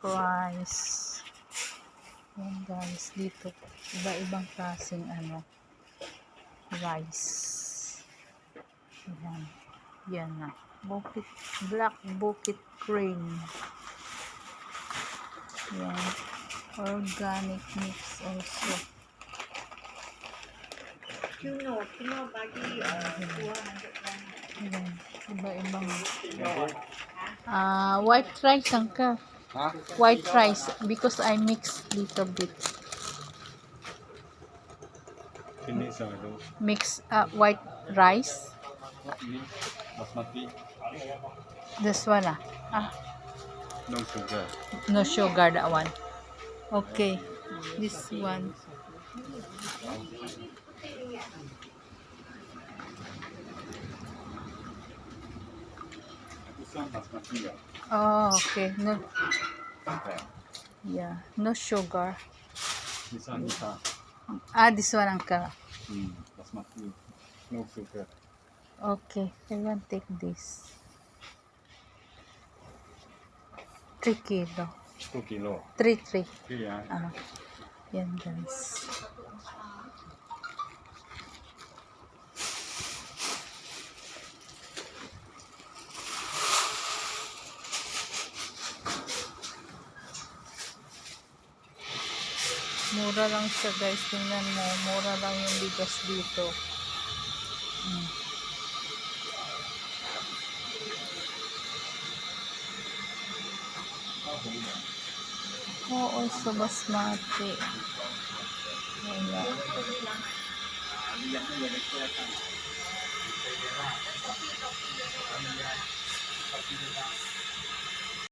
price. Yan guys, dito iba-ibang klaseng ano rice. Yan. Yan na. Bukit, black bukit cream. Yan. Organic mix also. Kuno, kuno bagi uh, 200 lang. Yan. Iba-ibang ah white rice ang ka. Ha? White rice because I mix little bit. Kini sa ano? Mix uh, white rice. This one ah. Ah, No sugar. no sugar that one. Okay. This one. Oh, okay. No, yeah. No sugar. Isang isa. Ah, this one uncle. Hmm. Basmati. No sugar. Okay. I want take this. 3 kilo. 2 kilo. 3, 3. Okay ya. Ah, yan guys. Mura lang siya guys. Tingnan mo. Mura lang yung bigas dito. Mm. Oo, sa basmati. Wala.